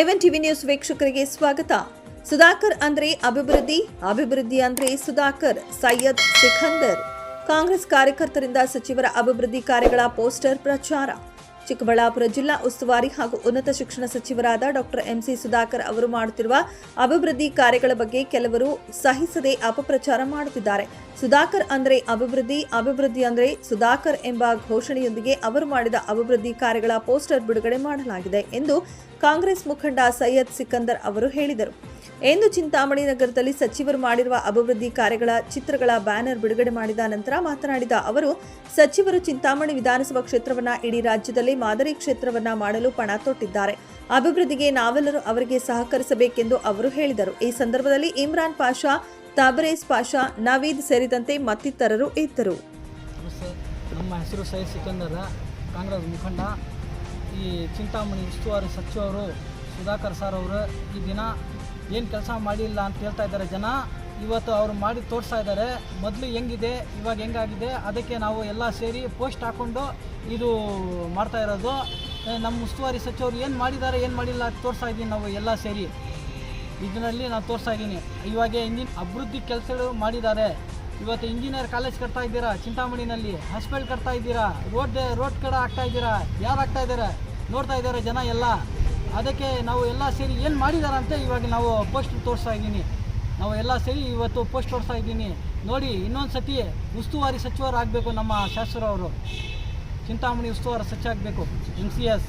ಎವನ್ TV news ವೀಕ್ಷಕರಿಗೆ ಸ್ವಾಗತ. ಸುಧಾಕರ್ ಅಂದ್ರೆ ಅಭಿವೃದ್ಧಿ ಅಭಿವೃದ್ಧಿ ಅಂದ್ರೆ ಸುಧಾಕರ್, ಸೈಯದ್ ಸಿಖಂದರ್ ಕಾಂಗ್ರೆಸ್ ಕಾರ್ಯಕರ್ತರಿಂದ ಸಚಿವರ ಅಭಿವೃದ್ಧಿ ಕಾರ್ಯಗಳ ಪೋಸ್ಟರ್ ಪ್ರಚಾರ. ಚಿಕ್ಕಬಳ್ಳಾಪುರ ಜಿಲ್ಲಾ ಉಸ್ತುವಾರಿ ಹಾಗೂ ಉನ್ನತ ಶಿಕ್ಷಣ ಸಚಿವರಾದ ಡಾಕ್ಟರ್ ಎಂಸಿ ಸುಧಾಕರ್ ಅವರು ಮಾಡುತ್ತಿರುವ ಅಭಿವೃದ್ಧಿ ಕಾರ್ಯಗಳ ಬಗ್ಗೆ ಕೆಲವರು ಸಹಿಸದೆ ಅಪಪ್ರಚಾರ ಮಾಡುತ್ತಿದ್ದಾರೆ. ಸುಧಾಕರ್ ಅಂದರೆ ಅಭಿವೃದ್ಧಿ ಅಭಿವೃದ್ಧಿ ಅಂದ್ರೆ ಸುಧಾಕರ್ ಎಂಬ ಘೋಷಣೆಯೊಂದಿಗೆ ಅವರು ಮಾಡಿದ ಅಭಿವೃದ್ಧಿ ಕಾರ್ಯಗಳ ಪೋಸ್ಟರ್ ಬಿಡುಗಡೆ ಮಾಡಲಾಗಿದೆ ಎಂದು ಕಾಂಗ್ರೆಸ್ ಮುಖಂಡ ಸೈಯದ್ ಸಿಕಂದರ್ ಅವರು ಹೇಳಿದರು. ಎಂದು ಚಿಂತಾಮಣಿ ನಗರದಲ್ಲಿ ಸಚಿವರು ಮಾಡಿರುವ ಅಭಿವೃದ್ಧಿ ಕಾರ್ಯಗಳ ಚಿತ್ರಗಳ ಬ್ಯಾನರ್ ಬಿಡುಗಡೆ ಮಾಡಿದ ನಂತರ ಮಾತನಾಡಿದ ಅವರು, ಸಚಿವರು ಚಿಂತಾಮಣಿ ವಿಧಾನಸಭಾ ಕ್ಷೇತ್ರವನ್ನ ಇಡೀ ರಾಜ್ಯದಲ್ಲಿ ಮಾದರಿ ಕ್ಷೇತ್ರವನ್ನ ಮಾಡಲು ಪಣ ತೊಟ್ಟಿದ್ದಾರೆ. ಅಭಿವೃದ್ಧಿಗೆ ನಾವೆಲ್ಲರೂ ಅವರಿಗೆ ಸಹಕರಿಸಬೇಕೆಂದು ಅವರು ಹೇಳಿದರು. ಈ ಸಂದರ್ಭದಲ್ಲಿ ಇಮ್ರಾನ್ ಪಾಷಾ ತಾಬರೇಸ್ ಪಾಷಾ, ನವೀದ್ ಸೇರಿದಂತೆ ಮತ್ತಿತರರು ಇದ್ದರು. ಕಾಂಗ್ರೆಸ್ ಮುಖಂಡ. ಈ ಚಿಂತಾಮಣಿ ಉಸ್ತುವಾರಿ ಸಚಿವರು ಸುಧಾಕರ್ ಸರ್ ಅವರು ಈ ದಿನ ಏನು ಕೆಲಸ ಮಾಡಿಲ್ಲ ಅಂತ ಹೇಳ್ತಾ ಇದ್ದಾರೆ ಜನ. ಇವತ್ತು ಅವರು ಮಾಡಿ ತೋರಿಸ್ತಾ ಇದ್ದಾರೆ. ಮೊದಲು ಹೆಂಗಿದೆ, ಇವಾಗ ಹೆಂಗಾಗಿದೆ, ಅದಕ್ಕೆ ನಾವು ಎಲ್ಲ ಸೇರಿ ಪೋಸ್ಟ್ ಹಾಕ್ಕೊಂಡು ಇದು ಮಾಡ್ತಾ ಇರೋದು. ನಮ್ಮ ಉಸ್ತುವಾರಿ ಸಚಿವರು ಏನು ಮಾಡಿದ್ದಾರೆ, ಏನು ಮಾಡಿಲ್ಲ ಅಂತ ತೋರಿಸ್ತಾ ಇದ್ದೀನಿ ನಾವು ಎಲ್ಲ ಸೇರಿ. ಇದರಲ್ಲಿ ನಾನು ತೋರಿಸ್ತಾ ಇದ್ದೀನಿ. ಇವಾಗ ಇಂಜಿನ್ ಅಭಿವೃದ್ಧಿ ಕೆಲಸಗಳು ಮಾಡಿದ್ದಾರೆ. ಇವತ್ತು ಇಂಜಿನಿಯರ್ ಕಾಲೇಜ್ ಕಟ್ತಾ ಇದ್ದೀರಾ? ಚಿಂತಾಮಣಿನಲ್ಲಿ ಹಾಸ್ಪಿಟಲ್ ಕಟ್ತಾ ಇದ್ದೀರಾ? ರೋಡ್ ರೋಡ್ ಕಡೆ ಆಗ್ತಾ ಇದ್ದೀರಾ? ಯಾರು ಆಗ್ತಾ ಇದ್ದಾರೆ? ನೋಡ್ತಾ ಇದ್ದಾರೆ ಜನ ಎಲ್ಲ. ಅದಕ್ಕೆ ನಾವು ಎಲ್ಲ ಸೇರಿ ಏನು ಮಾಡಿದ್ದಾರೆ ಅಂತ ಇವಾಗ ನಾವು ಪೋಸ್ಟ್ ತೋರಿಸ್ತಾ ಇದ್ದೀನಿ. ನಾವು ಎಲ್ಲ ಸೇರಿ ಇವತ್ತು ಪೋಸ್ಟ್ ತೋರಿಸ್ತಾ ಇದ್ದೀನಿ. ನೋಡಿ ಇನ್ನೊಂದು ಸತಿ ಉಸ್ತುವಾರಿ ಸಚಿವರು ಆಗಬೇಕು ನಮ್ಮ ಶಾಸಕರವರು. ಚಿಂತಾಮಣಿ ಉಸ್ತುವಾರಿ ಸಚಿವ ಆಗಬೇಕು ಎಂ ಸಿ ಎಸ್.